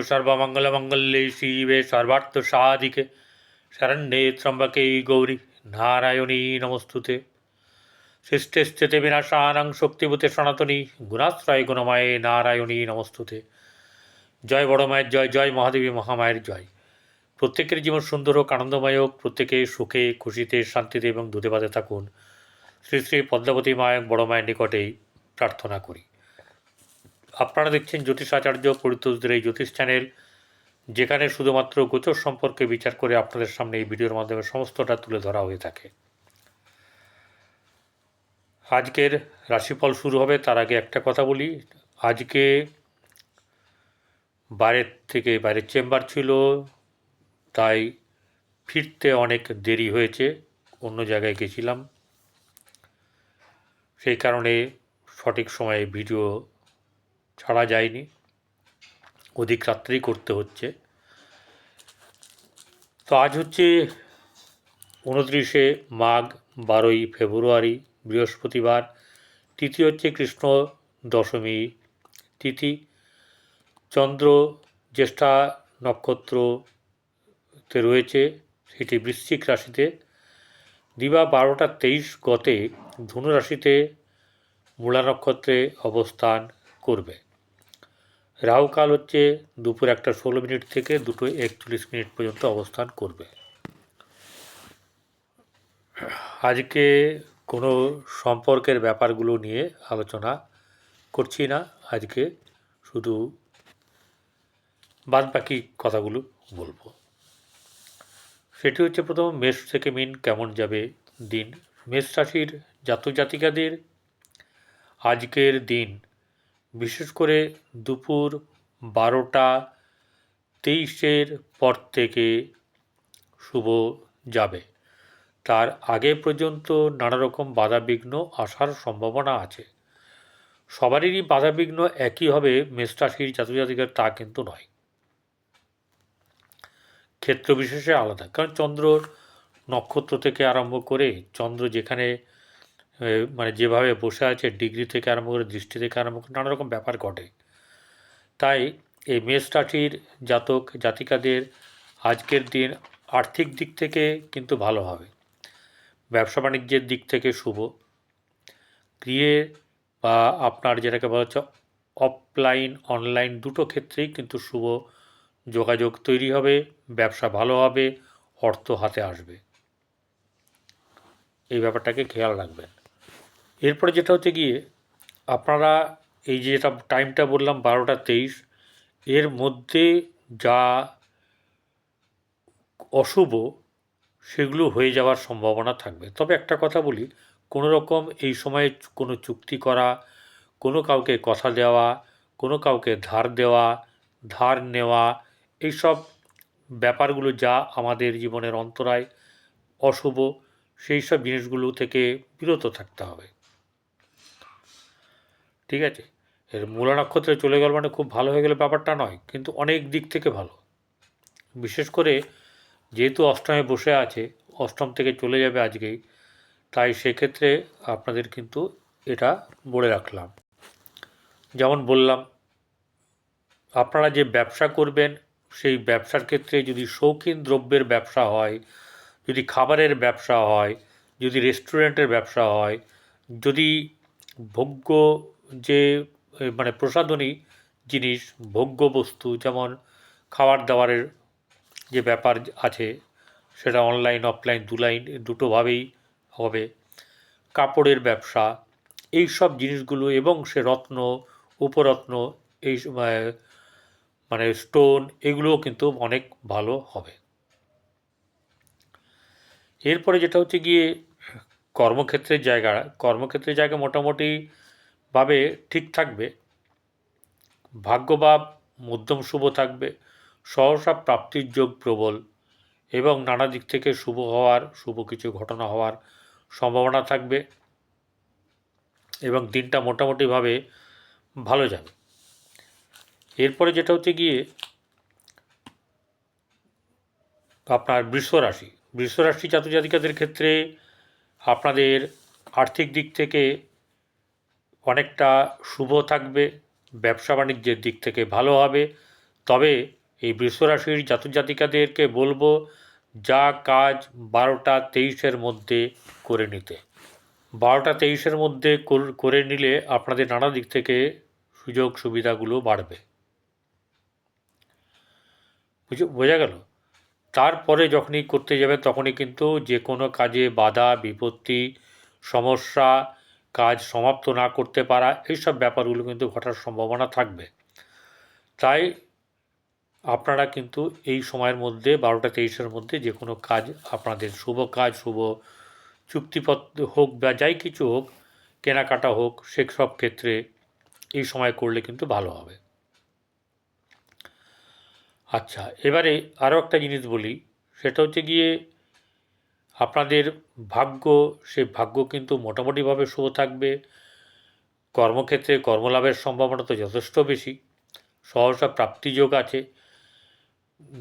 সর্বমঙ্গলমঙ্গলে শিবে সর্বার্থ সাধিকে শরণ্যে ত্রম্বকে গৌরী নারায়ণী নমস্তুতে সৃষ্টে স্থিতে বিনাশানাং শক্তিভূতে সনাতনী গুণাশ্রয় গুণময়ে নারায়ণী নমস্তুতে জয় বড় মায়ের জয় জয় মহাদেবী মহামায়ের জয় প্রত্যেকের জীবন সুন্দর হোক, আনন্দময় হোক, প্রত্যেকে সুখে, খুশিতে, শান্তিতে এবং দুধে থাকুন। শ্রী শ্রী পদ্মাবতী মায়ের বড় মায়ের নিকটেই প্রার্থনা করি। আপনারা দেখছেন জ্যোতিষ আচার্য পরিতোষদের এই জ্যোতিষ চ্যানেল, যেখানে শুধুমাত্র গোচর সম্পর্কে বিচার করে আপনাদের সামনে এই ভিডিওর মাধ্যমে সমস্তটা তুলে ধরা হয়ে থাকে। আজকের রাশিফল শুরু হবে, তার আগে একটা কথা বলি। আজকে বাইরের থেকে বাইরের চেম্বার ছিল, তাই ফিরতে অনেক দেরি হয়েছে, অন্য জায়গায় গেছিলাম। সেই কারণে সঠিক সময়ে ভিডিও ছাড়া যায়নি। অধিক রাত্রেই করতে হচ্ছে। তো আজ হচ্ছে উনত্রিশে মাঘ, বারোই ফেব্রুয়ারি, বৃহস্পতিবার তিথি হচ্ছে কৃষ্ণ দশমী তিথি। চন্দ্র জ্যেষ্ঠা নক্ষত্রতে রয়েছে সেটি বৃশ্চিক রাশিতে। দিবা বারোটা তেইশ গতে ধনু রাশিতে মূলা নক্ষত্রে অবস্থান করবে। রাহুকাল হচ্ছে দুপুর একটা ষোলো মিনিট থেকে দুটো একচল্লিশ মিনিট পর্যন্ত অবস্থান করবে। আজকে কোনো সম্পর্কের ব্যাপারগুলো নিয়ে আলোচনা করছি না। আজকে শুধু বাদ বাকি কথাগুলো বলব। সেটি হচ্ছে প্রথম, মেষ থেকে মিন কেমন যাবে দিন? মেষ রাশির জাতক জাতিকাদের আজকের দিন বিশেষ করে দুপুর বারোটা তেইশের পর থেকে শুভ যাবে। তার আগে পর্যন্ত নানা রকম বাধাবিঘ্ন আসার সম্ভাবনা আছে। সবারই বাধাবিঘ্ন একই হবে মেষরাশির জাতজাতিকার, তা কিন্তু নয়। ক্ষেত্র বিশেষে আলাদা, কারণ চন্দ্রর নক্ষত্র থেকে আরম্ভ করে চন্দ্র যেখানে মানে যেভাবে বসে আছে ডিগ্রি থেকে আরম্ভ করে দৃষ্টি থেকে আরম্ভ করে নানা রকম ব্যাপার ঘটে। তাই এই মেষ রাশির জাতক, জাতিকাদের আজকের দিন আর্থিক দিক থেকে কিন্তু ভালো হবে। ব্যবসা বাণিজ্যের দিক থেকে শুভ। গৃহে বা আপনার যেটাকে বলা হচ্ছে অফলাইন, অনলাইন দুটো ক্ষেত্রেই কিন্তু শুভ যোগাযোগ তৈরি হবে, ব্যবসা ভালো হবে, অর্থ হাতে আসবে। এই ব্যাপারটাকে খেয়াল রাখবেন। এরপরে যেটা হচ্ছে গিয়ে, আপনারা এই যে যেটা টাইমটা বললাম বারোটা তেইশ, এর মধ্যে যা অশুভ, সেগুলো হয়ে যাওয়ার সম্ভাবনা থাকবে। তবে একটা কথা বলি, কোনো রকম এই সময়ে কোনো চুক্তি করা, কোনো কাউকে কথা দেওয়া, কোনো কাউকে ধার দেওয়া, ধার নেওয়া, এইসব ব্যাপারগুলো যা আমাদের জীবনের অন্তরায় অশুভ, সেই সব জিনিসগুলো থেকে বিরত থাকতে হবে। ঠিক আছে? এর মূলা নক্ষত্রে চলে গেল মানে খুব ভালো হয়ে গেলে ব্যাপারটা নয়, কিন্তু অনেক দিক থেকে ভালো। বিশেষ করে যেহেতু অষ্টমে বসে আছে, অষ্টম থেকে চলে যাবে আজকেই, তাই সেক্ষেত্রে আপনাদের কিন্তু এটা বলে রাখলাম। যেমন বললাম, আপনারা যে ব্যবসা করবেন, সেই ব্যবসার ক্ষেত্রে যদি শৌখিন দ্রব্যের ব্যবসা হয়, যদি খাবারের ব্যবসা হয়, যদি রেস্টুরেন্টের ব্যবসা হয়, যদি ভোগ্য যে মানে প্রসাধনী জিনিস ভোগ্য বস্তু যেমন খাবার দাবারের যে ব্যাপার আছে, সেটা অনলাইন অফলাইন দু লাইন দুটোভাবেই হবে। কাপড়ের ব্যবসা এই সব জিনিসগুলো এবং সে রত্ন উপরত্ন এই মানে স্টোন এগুলোও কিন্তু অনেক ভালো হবে। এরপরে যেটা হচ্ছে গিয়ে, কর্মক্ষেত্রের জায়গা কর্মক্ষেত্রের জায়গা মোটামুটিভাবে ঠিক থাকবে, ভাগ্যভাব, মধ্যম শুভ থাকবে, সহসা প্রাপ্তির যোগ প্রবল এবং নানা দিক থেকে শুভ হওয়ার, শুভ কিছু ঘটনা হওয়ার সম্ভাবনা থাকবে এবং দিনটা মোটামুটিভাবে ভালো যাবে। এরপরে যেটা হচ্ছে গিয়ে আপনার বৃষরাশি বৃষরাশি জাতজাতিকাদের ক্ষেত্রে আপনাদের আর্থিক দিক থেকে অনেকটা শুভ থাকবে, ব্যবসা বাণিজ্যের দিক থেকে ভালো হবে। তবে এই বৃষরাশির জাতক জাতিকাদেরকে বলব, যা কাজ বারোটা তেইশের মধ্যে করে নিতে। বারোটা তেইশের মধ্যে কর- নিলে আপনাদের নানা দিক থেকে সুযোগ সুবিধাগুলো বাড়বে। বোঝা গেল? তারপরে যখনই করতে যাবে, তখনই কিন্তু যে কোনো কাজে বাধা, বিপত্তি, সমস্যা কাজ সমাপ্ত না করতে পারা, এইসব ব্যাপারগুলো কিন্তু ঘটার সম্ভাবনা থাকবে। তাই আপনারা কিন্তু এই সময়ের মধ্যে, বারোটা তেইশের মধ্যে যে কোনো কাজ আপনাদের, শুভ কাজ, শুভ চুক্তিপত্র হোক বা যাই কিছু হোক, কেনাকাটা হোক সেসব ক্ষেত্রে এই সময় করলে কিন্তু ভালো হবে। আচ্ছা এবারে আরও একটা জিনিস বলি, সেটা হচ্ছে গিয়ে আপনাদের ভাগ্য, সেই ভাগ্য কিন্তু মোটামুটিভাবে শুভ থাকবে। কর্মক্ষেত্রে কর্মলাভের সম্ভাবনা তো যথেষ্ট বেশি। সহসা প্রাপ্তিযোগ আছে।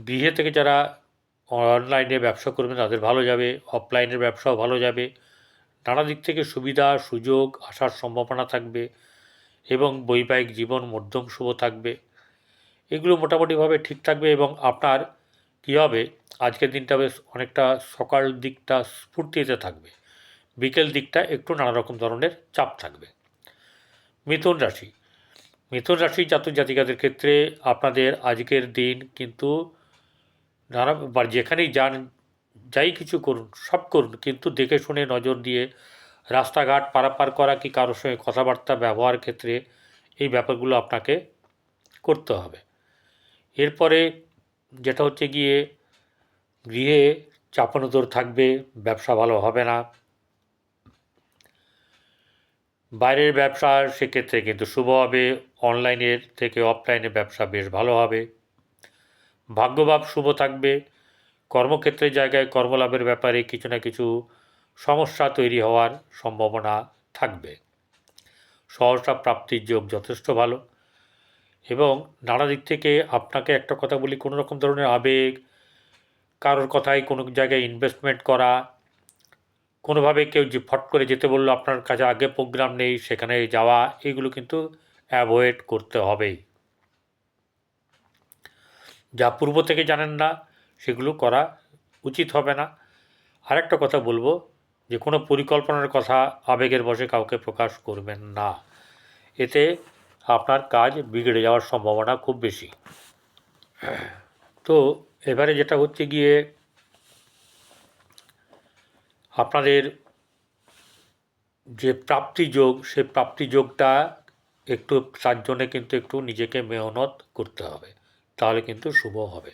গৃহে থেকে যারা অনলাইনে ব্যবসা করবেন, তাদের ভালো যাবে। অফলাইনের ব্যবসাও ভালো যাবে। নানা দিক থেকে সুবিধা, সুযোগ আসার সম্ভাবনা থাকবে এবং বৈবাহিক জীবন মধ্যম শুভ থাকবে। এগুলো মোটামুটিভাবে ঠিক থাকবে এবং আপনার কী হবে? আজকের দিনটা বেশ অনেকটা সকাল দিকটা স্ফূর্তিতে থাকবে। বিকেল দিকটা একটু নানা রকম ধরনের চাপ থাকবে। মিথুন রাশি। মিথুন রাশি জাতক জাতিকাদের ক্ষেত্রে আপনাদের আজকের দিন কিন্তু নানা বা যেখানেই যান, যাই কিছু করুন, সব করুন, কিন্তু দেখে শুনে নজর দিয়ে রাস্তাঘাট পারাপার করা কি কারোর সঙ্গে কথাবার্তা, ব্যবহার ক্ষেত্রে এই ব্যাপারগুলো আপনাকে করতে হবে। এরপরে যেটা হচ্ছে গিয়ে গৃহে চাপানোতর থাকবে, ব্যবসা ভালো হবে না। বাইরের ব্যবসা সেক্ষেত্রে কিন্তু শুভ হবে, অনলাইনের থেকে অফলাইনে ব্যবসা বেশ ভালো হবে। ভাগ্যভাব শুভ থাকবে কর্মক্ষেত্রের জায়গায় কর্মলাভের ব্যাপারে কিছু না কিছু সমস্যা তৈরি হওয়ার সম্ভাবনা থাকবে। সহসা প্রাপ্তির যোগ যথেষ্ট ভালো। এবং নানা দিক থেকে আপনাকে একটা কথা বলি, কোনো রকম ধরনের আবেগ কারোর কথায় কোনো জায়গায় ইনভেস্টমেন্ট করা, কোনোভাবে কেউ যে ফট করে যেতে বলল, আপনার কাছে আগে প্রোগ্রাম নেই, সেখানে যাওয়া, এগুলো কিন্তু অ্যাভয়েড করতে হবেই। যা পূর্ব থেকে জানেন না, সেগুলো করা উচিত হবে না। আরেকটা কথা বলব, যে কোনো পরিকল্পনার কথা আবেগের বসে কাউকে প্রকাশ করবেন না। এতে আপনার কাজ বিগড়ে যাওয়ার সম্ভাবনা খুব বেশি। তো এবারে যেটা হচ্ছে গিয়ে আপনাদের যে প্রাপ্তি যোগ সে প্রাপ্তি যোগটা একটু তার জন্যে কিন্তু একটু নিজেকে মেহনত করতে হবে। তাহলে কিন্তু শুভ হবে।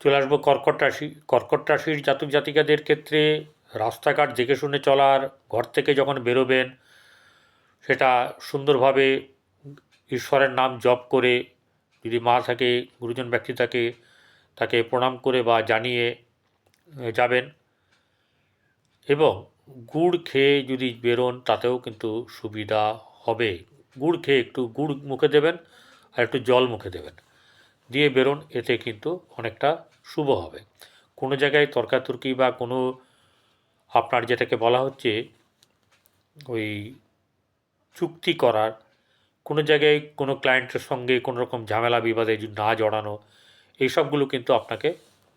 চলে আসব কর্কট রাশি। কর্কট রাশির জাতক জাতিকাদের ক্ষেত্রে রাস্তাঘাট দেখে শুনে চলার, ঘর থেকে যখন বেরোবেন, সেটা সুন্দরভাবে ঈশ্বরের নাম জপ করে যদি মা থাকে, গুরুজন ব্যক্তি থাকে তাকে প্রণাম করে বা জানিয়ে যাবেন। এবং গুড় খেয়ে যদি বেরোন, তাতেও কিন্তু সুবিধা হবে। গুড় খেয়ে একটু গুড় মুখে দেবেন আর একটু জল মুখে দেবেন। দিয়ে বেরোন, এতে কিন্তু অনেকটা শুভ হবে। কোনো জায়গায় তর্কাতর্কি বা কোনো আপনার যেটাকে বলা হচ্ছে ওই চুক্তি করার, কোনো জায়গায় কোনো ক্লায়েন্টের সঙ্গে কোনো রকম ঝামেলা বিবাদে না জড়ানো এইসবগুলো কিন্তু আপনাকে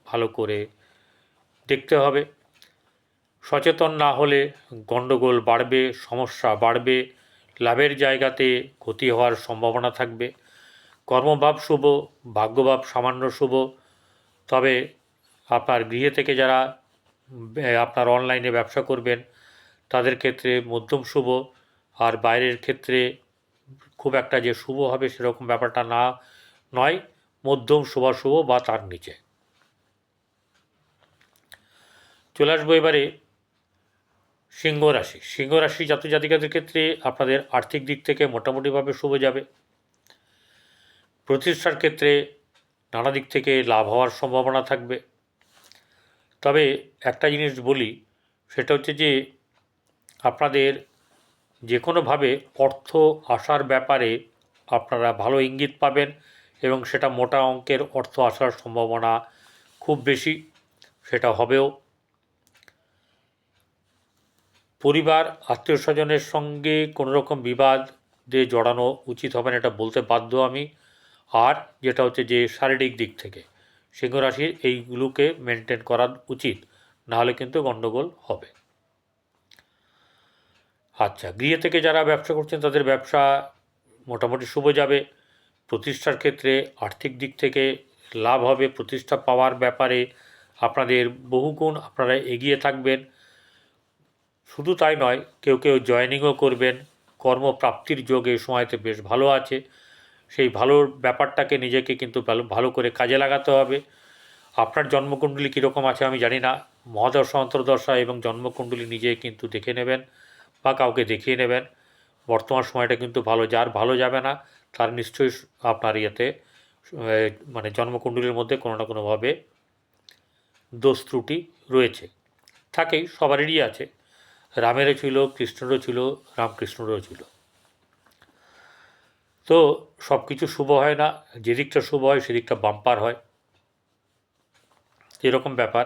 ভালো করে দেখতে হবে। সচেতন না হলে গণ্ডগোল বাড়বে, সমস্যা বাড়বে, লাভের জায়গাতে ক্ষতি হওয়ার সম্ভাবনা থাকবে। কর্মভাব শুভ, ভাগ্যভাব সামান্য শুভ। তবে আপনার গৃহে থেকে যারা আপনার অনলাইনে ব্যবসা করবেন, তাদের ক্ষেত্রে মধ্যম শুভ। আর বাইরের ক্ষেত্রে খুব একটা যে শুভ হবে সেরকম ব্যাপারটা না, নয়। মধ্যম শুভাশুভ বা তার নিচে। চলে আসব এবারে সিংহ রাশি। সিংহ রাশি জাতক জাতিকাদের ক্ষেত্রে আপনাদের আর্থিক দিক থেকে মোটামুটিভাবে শুভ যাবে। প্রতিষ্ঠার ক্ষেত্রে নানা দিক থেকে লাভ হওয়ার সম্ভাবনা থাকবে। তবে একটা জিনিস বলি, সেটা হচ্ছে যে আপনাদের যে কোনোভাবে অর্থ আসার ব্যাপারে আপনারা ভালো ইঙ্গিত পাবেন। এবং সেটা মোটা অঙ্কের অর্থ আসার সম্ভাবনা খুব বেশি, সেটা হবেও। পরিবার আত্মীয় স্বজনের সঙ্গে কোনো রকম বিবাদে জড়ানো উচিত হবে না, এটা বলতে বাধ্য আমি। আর যেটা হচ্ছে যে শারীরিক দিক থেকে, সিংহ রাশির এইগুলোকে মেনটেন করা উচিত, নাহলে কিন্তু গণ্ডগোল হবে। আচ্ছা গৃহে থেকে যারা ব্যবসা করছেন, তাদের ব্যবসা মোটামুটি শুভ যাবে। প্রতিষ্ঠার ক্ষেত্রে আর্থিক দিক থেকে লাভ হবে, প্রতিষ্ঠা পাওয়ার ব্যাপারে আপনাদের বহুগুণ আপনারা এগিয়ে থাকবেন। শুধু তাই নয়, কেউ কেউ জয়েনিংও করবেন। কর্মপ্রাপ্তির যোগ এই সময়তে বেশ ভালো আছে। সেই ভালোর ব্যাপারটাকে নিজেকে কিন্তু ভালো ভালো করে কাজে লাগাতে হবে। আপনার জন্মকুণ্ডলী কীরকম আছে আমি জানি না। মহাদশা, অন্তর্দশা এবং জন্মকুণ্ডলী নিজে কিন্তু দেখে নেবেন বা কাউকে দেখিয়ে নেবেন। বর্তমান সময়টা কিন্তু ভালো, যার ভালো যাবে না তার নিশ্চয়ই আপনার ইয়েতে মানে জন্মকুণ্ডলীর মধ্যে কোনো না কোনোভাবে দোষ ত্রুটি রয়েছে। থাকেই, সবারই আছে। রামেরও ছিল, কৃষ্ণেরও ছিল, রামকৃষ্ণেরও ছিল। তো সব কিছু শুভ হয় না যেদিকটা শুভ হয় সেদিকটা বাম্পার হয়। এরকম ব্যাপার।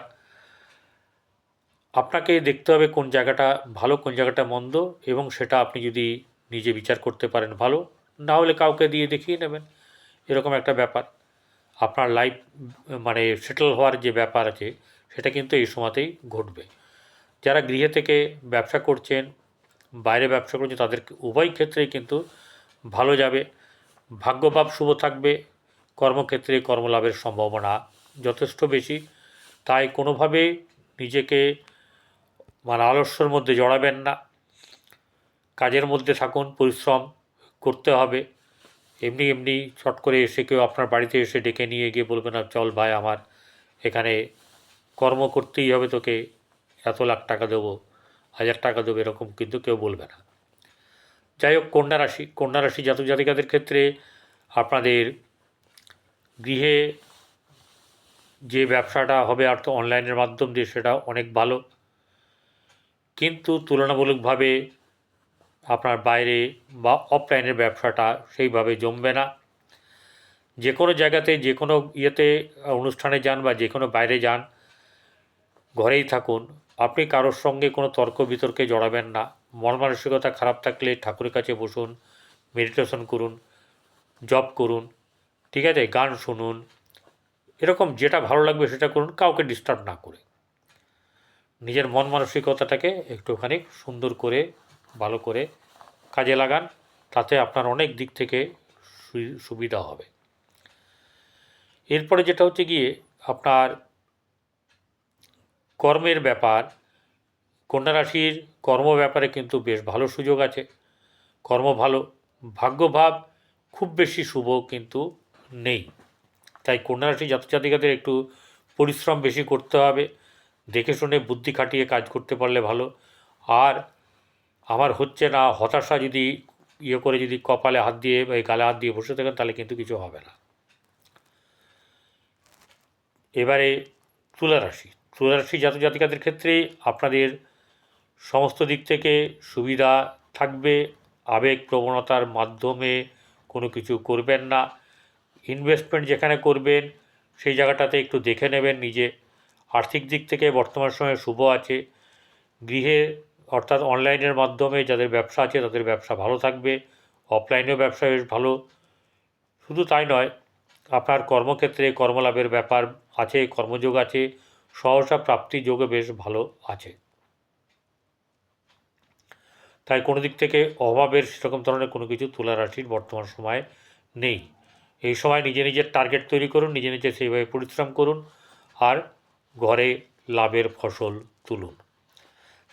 আপনাকে দেখতে হবে কোন জায়গাটা ভালো, কোন জায়গাটা মন্দ, এবং সেটা আপনি যদি নিজে বিচার করতে পারেন ভালো। না হলে কাউকে দিয়ে দেখিয়ে নেবেন। এরকম একটা ব্যাপার। আপনার লাইফ মানে সেটেল হওয়ার যে ব্যাপার আছে, সেটা কিন্তু এই সময়তেই ঘটবে। যারা গৃহে থেকে ব্যবসা করছেন, বাইরে ব্যবসা করছেন, তাদের উভয় ক্ষেত্রেই কিন্তু ভালো যাবে। ভাগ্যভাব শুভ থাকবে। কর্মক্ষেত্রে কর্মলাভের সম্ভাবনা যথেষ্ট বেশি। তাই কোনোভাবে নিজেকে মানে আলস্যর মধ্যে জড়াবেন না। কাজের মধ্যে থাকুন, পরিশ্রম করতে হবে। এমনি এমনি ছট করে এসে কেউ আপনার বাড়িতে এসে ডেকে নিয়ে গিয়ে বলবে, না, চল ভাই, আমার এখানে কর্ম করতেই হবে তোকে, এত লাখ টাকা দেবো, হাজার টাকা দেবো, এরকম কিন্তু কেউ বলবে না। যাই হোক, কন্যা রাশি কন্যা রাশি জাতক জাতিকাদের ক্ষেত্রে আপনাদের গৃহে যে ব্যবসাটা হবে আর তো অনলাইনের মাধ্যম দিয়ে সেটা অনেক ভালো। কিন্তু তুলনামূলকভাবে আপনার বাইরে বা অফলাইনের ব্যবসাটা সেইভাবে জমবে না। যে কোনো জায়গাতে যে কোনো ইয়েতে অনুষ্ঠানে যান বা যে কোনো বাইরে যান, ঘরেই থাকুন। আপনি কারোর সঙ্গে কোনো তর্ক বিতর্কে জড়াবেন না। মন মানসিকতা খারাপ থাকলে ঠাকুরের কাছে বসুন মেডিটেশন করুন জব করুন, ঠিক আছে? গান শুনুন। এরকম যেটা ভালো লাগবে সেটা করুন, কাউকে ডিস্টার্ব না করে। নিজের মন মানসিকতাটাকে একটুখানি সুন্দর করে ভালো করে কাজে লাগান, তাতে আপনার অনেক দিক থেকে সুবিধা হবে। এরপরে যেটা হচ্ছে গিয়ে আপনার কর্মের ব্যাপার, কন্যা রাশির কর্ম ব্যাপারে কিন্তু বেশ ভালো সুযোগ আছে। কর্ম ভালো, ভাগ্যভাব খুব বেশি শুভ কিন্তু নেই। তাই কন্যা রাশি জাতক জাতিকাদের একটু পরিশ্রম বেশি করতে হবে, দেখে শুনে বুদ্ধি খাটিয়ে কাজ করতে পারলে ভালো। আর আমার হচ্ছে না, হতাশা যদি ইয়ে করে যদি কপালে হাত দিয়ে বা গালে হাত দিয়ে বসে থাকেন, তাহলে কিন্তু কিছু হবে না। এবারে তুলা রাশি তুলা রাশি জাতক জাতিকাদের ক্ষেত্রে আপনাদের সমস্ত দিক থেকে সুবিধা থাকবে, আবেগ প্রবণতার মাধ্যমে কোনো কিছু করবেন না। ইনভেস্টমেন্ট যেখানে করবেন, সেই জায়গাটাতে একটু দেখে নেবেন নিজে। আর্থিক দিক থেকে বর্তমান সময়ে শুভ আছে। গৃহে অর্থাৎ অনলাইনের মাধ্যমে যাদের ব্যবসা আছে তাদের ব্যবসা ভালো থাকবে, অফলাইনেও ব্যবসা বেশ ভালো। শুধু তাই নয়, আপনার কর্মক্ষেত্রে কর্মলাভের ব্যাপার আছে, কর্মযোগ আছে, সহসা প্রাপ্তি যোগে বেশ ভালো আছে। তাই কোনো দিক থেকে অভাবের সেরকম ধরনের কোনো কিছু তুলা রাশির বর্তমান সময়ে নেই। এই সময় নিজে নিজের টার্গেট তৈরি করুন, নিজে নিজে সেইভাবে পরিশ্রম করুন আর ঘরে লাভের ফসল তুলুন।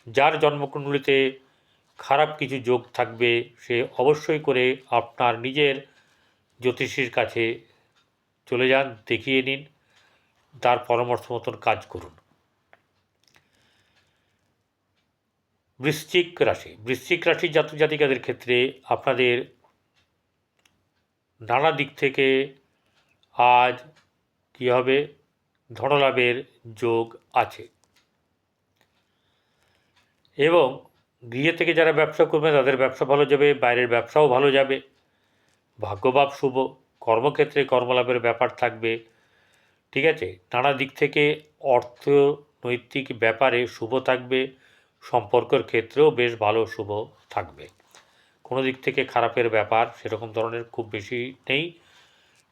যার জন্মকুণ্ডলিতে খারাপ কিছু যোগ থাকবে, সে অবশ্যই করে আপনার নিজের জ্যোতিষীর কাছে চলে যান, দেখিয়ে নিন, তার পরামর্শ মতন কাজ করুন। বৃশ্চিক রাশি, বৃশ্চিক রাশির জাতক জাতিকাদের ক্ষেত্রে আপনাদের নানা দিক থেকে আজ কী হবে? ধনলাভের যোগ আছে। এবং গৃহে থেকে যারা ব্যবসা করবে, তাদের ব্যবসা ভালো যাবে, বাইরের ব্যবসাও ভালো যাবে। ভাগ্যভাব শুভ, কর্মক্ষেত্রে কর্মলাভের ব্যাপার থাকবে। ঠিক আছে? নানা দিক থেকে অর্থনৈতিক ব্যাপারে শুভ থাকবে, সম্পর্কের ক্ষেত্রেও বেশ ভালো শুভ থাকবে। কোনো দিক থেকে খারাপের ব্যাপার সেরকম ধরনের খুব বেশি নেই।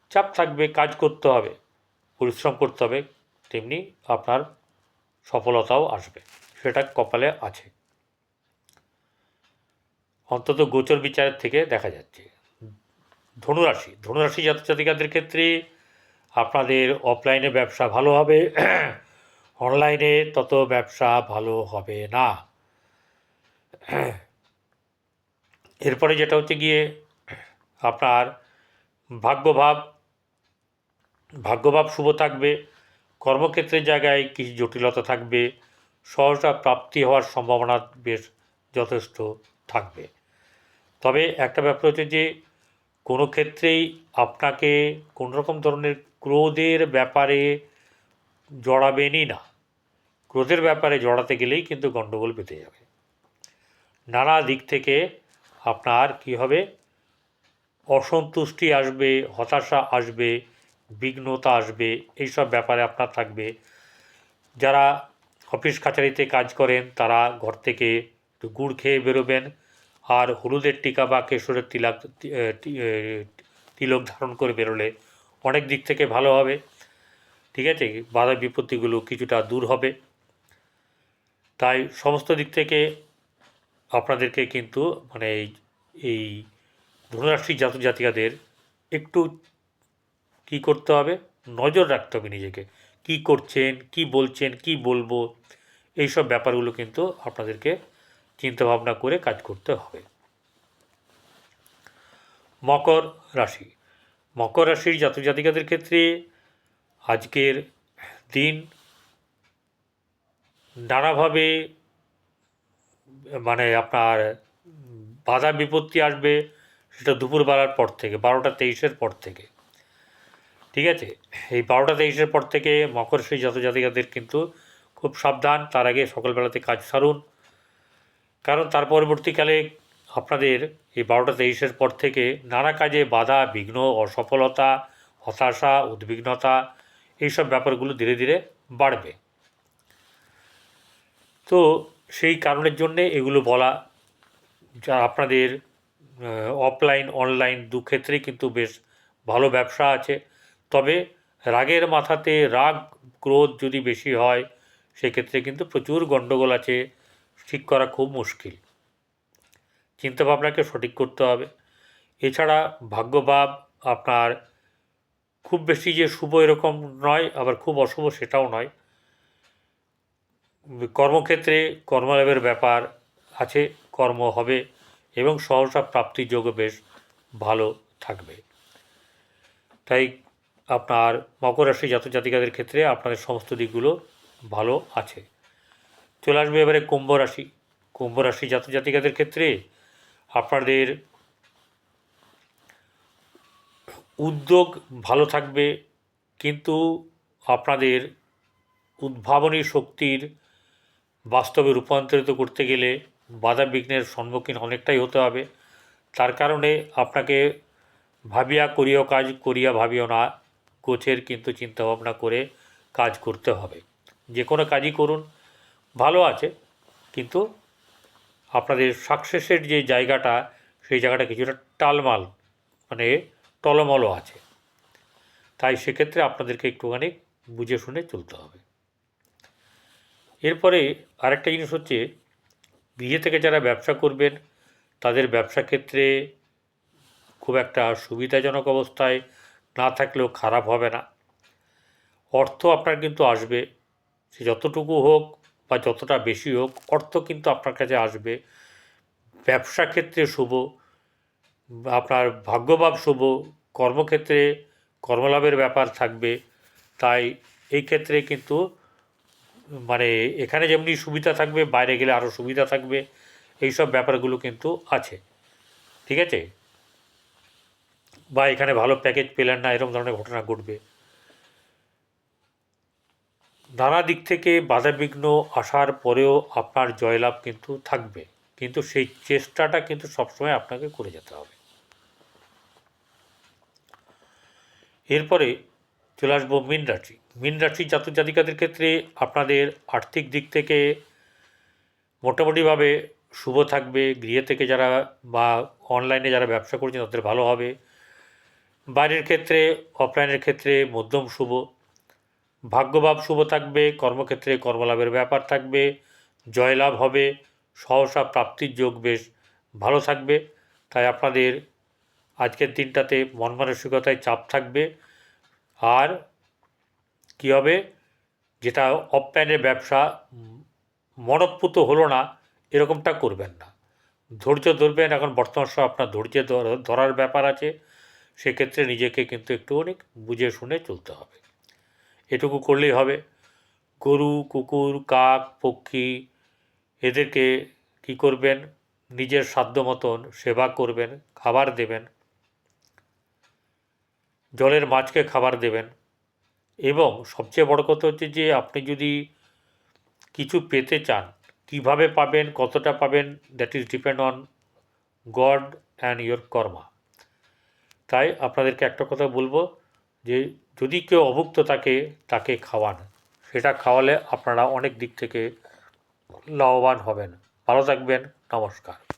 চাপ থাকবে, কাজ করতে হবে, পরিশ্রম করতে হবে, তেমনি আপনার সফলতাও আসবে। সেটা কপালে আছে। অন্তত গোচর বিচারের থেকে দেখা যাচ্ছে। ধনুরাশি ধনুরাশি জাতক জাতিকাদের ক্ষেত্রে আপনাদের অফলাইনে ব্যবসা ভালো হবে অনলাইনে তত ব্যবসা ভালো হবে না। এরপরে যেটা হচ্ছে গিয়ে, আপনার ভাগ্যভাব ভাগ্যভাব শুভ থাকবে, কর্মক্ষেত্রের জায়গায় কিছু জটিলতা থাকবে সহজা প্রাপ্তি হওয়ার সম্ভাবনা বেশ যথেষ্ট থাকবে। তবে একটা ব্যাপার হচ্ছে যে, কোনো ক্ষেত্রেই আপনাকে রকম ধরনের ক্রোধের ব্যাপারে জড়াবেনই না। ক্রোধের ব্যাপারে জড়াতে গেলেই কিন্তু গণ্ডগোল পেতে যাবে। নানা দিক থেকে আপনার কি হবে? অসন্তুষ্টি আসবে, হতাশা আসবে, বিঘ্নতা আসবে, এইসব ব্যাপারে আপনার থাকবে। যারা অফিস কাছারিতে কাজ করেন, তারা ঘর থেকে গুড় খেয়ে বেরোবেন। আর হলুদের টিকা বা কেশরের তিলাক তিলক ধারণ করে বেরোলে অনেক দিক থেকে ভালো হবে। ঠিক আছে? বাধা বিপত্তিগুলো কিছুটা দূর হবে। তাই সমস্ত দিক থেকে আপনাদেরকে কিন্তু মানে এই এই ধনুরাশি জাতক জাতিকাদের একটু কি করতে হবে? নজর রাখতে হবে নিজেকে। কি করছেন, কি বলছেন, কি বলব, এইসব ব্যাপারগুলো কিন্তু আপনাদেরকে চিন্তাভাবনা করে কাজ করতে হবে। মকর রাশি। মকর রাশির জাতক জাতিকাদের ক্ষেত্রে আজকের দিন নানাভাবে মানে আপনার বাধা বিপত্তি আসবে, সেটা দুপুরবেলার পর থেকে, বারোটা তেইশের পর থেকে। ঠিক আছে? এই বারোটা তেইশের পর থেকে মকর সেই জাতক জাতিকাদের কিন্তু খুব সাবধান। তার আগে সকালবেলাতে কাজ সারুন। কারণ তার পরবর্তীকালে আপনাদের এই বারোটা তেইশের পর থেকে নানা কাজে বাধা, বিঘ্ন, অসফলতা, হতাশা, উদ্বিগ্নতা, এইসব ব্যাপারগুলো ধীরে ধীরে বাড়বে। তো সেই কারণের জন্যে এগুলো বলা যা আপনাদের অফলাইন অনলাইন দু ক্ষেত্রেই কিন্তু বেশ ভালো ব্যবসা আছে। তবে রাগের মাথাতে রাগ ক্রোধ যদি বেশি হয়, সেক্ষেত্রে কিন্তু প্রচুর গণ্ডগোল আছে, ঠিক করা খুব মুশকিল। চিন্তাভাবনাকে সঠিক করতে হবে। এছাড়া ভাগ্যভাব আপনার খুব বেশি যে শুভ এরকম নয়, আবার খুব অশুভ সেটাও নয়। কর্মক্ষেত্রে কর্মলাভের ব্যাপার আছে, কর্ম হবে এবং সহসা প্রাপ্তির যোগ বেশ ভালো থাকবে। তাই আপনার মকর রাশি জাতক জাতিকাদের ক্ষেত্রে আপনাদের সমস্ত দিকগুলো ভালো আছে। চলে আসবে এবারে কুম্ভ রাশি। কুম্ভ রাশি জাতক জাতিকাদের ক্ষেত্রে আপনাদের উদ্যোগ ভালো থাকবে, কিন্তু আপনাদের উদ্ভাবনী শক্তির বাস্তবে রূপান্তরিত করতে গেলে বাধা বিঘ্নের সম্মুখীন অনেকটাই হতে হবে। তার কারণে আপনাকে ভাবিয়া করিও কাজ, করিয়া ভাবিও না। কোচের কিন্তু চিন্তাভাবনা করে কাজ করতে হবে। যে কোনো কাজই করুন, ভালো আছে, কিন্তু আপনাদের সাকসেসের যে জায়গাটা, সেই জায়গাটা কিছুটা টালমাল মানে টলমলও আছে। তাই সেক্ষেত্রে আপনাদেরকে একটুখানি বুঝে শুনে চলতে হবে। এরপরে আরেকটা জিনিস হচ্ছে গৃহে থেকে যারা ব্যবসা করবেন, তাদের ব্যবসা ক্ষেত্রে খুব একটা সুবিধাজনক অবস্থায় না থাকলেও খারাপ হবে না। অর্থ আপনার কিন্তু আসবে। সে যতটুকু হোক বা যতটা বেশি হোক, অর্থ কিন্তু আপনার কাছে আসবে। ব্যবসা ক্ষেত্রে শুভ, আপনার ভাগ্যভাব শুভ, কর্মক্ষেত্রে কর্মলাভের ব্যাপার থাকবে। তাই এই ক্ষেত্রে কিন্তু মানে এখানে যেমনি সুবিধা থাকবে, বাইরে গেলে আরও সুবিধা থাকবে। এইসব ব্যাপারগুলো কিন্তু আছে। ঠিক আছে? বা এখানে ভালো প্যাকেজ পেলেন না, এরকম ধরনের ঘটনা ঘটবে। নানা দিক থেকে বাধাবিঘ্ন আসার পরেও আপনার জয়লাভ কিন্তু থাকবে। কিন্তু সেই চেষ্টাটা কিন্তু সবসময় আপনাকে করে যেতে হবে। এরপরে চলে আসব মীন রাশি। মীন রাশি জাতক জাতিকাদের ক্ষেত্রে আপনাদের আর্থিক দিক থেকে মোটামুটিভাবে শুভ থাকবে। গৃহে থেকে যারা বা অনলাইনে যারা ব্যবসা করছেন, তাদের ভালো হবে। বাড়ির ক্ষেত্রে অফলাইনের ক্ষেত্রে মধ্যম শুভ। ভাগ্যভাব শুভ থাকবে, কর্মক্ষেত্রে কর্মলাভের ব্যাপার থাকবে, জয়লাভ হবে, সহসা প্রাপ্তির যোগ বেশ ভালো থাকবে। তাই আপনাদের আজকের দিনটাতে মন মানসিকতায় চাপ থাকবে। আর কী হবে? যেটা অফলাইনের ব্যবসা মনপ্রুত হলো না, এরকমটা করবেন না। ধৈর্য ধরবেন, এখন বর্তমান সময় আপনার ধৈর্য ধরার ব্যাপার আছে। সেক্ষেত্রে নিজেকে কিন্তু একটু অনেক বুঝে শুনে চলতে হবে। এটুকু করলেই হবে। গরু, কুকুর, কাক, পক্ষী, এদেরকে কি করবেন? নিজের সাধ্য মতন সেবা করবেন, খাবার দেবেন। জলের মাছকে খাবার দেবেন। এবং সবচেয়ে বড় কথা হচ্ছে যে, আপনি যদি কিছু পেতে চান, কীভাবে পাবেন, কতটা পাবেন that is depend on god and your karma. তাই আপনাদেরকে একটা কথা বলব যে যদি কেউ অভুক্ত থাকে, তাকে খাওয়ান। সেটা খাওয়ালে আপনারা অনেক দিক থেকে লাভবান হবেন। ভালো থাকবেন। নমস্কার।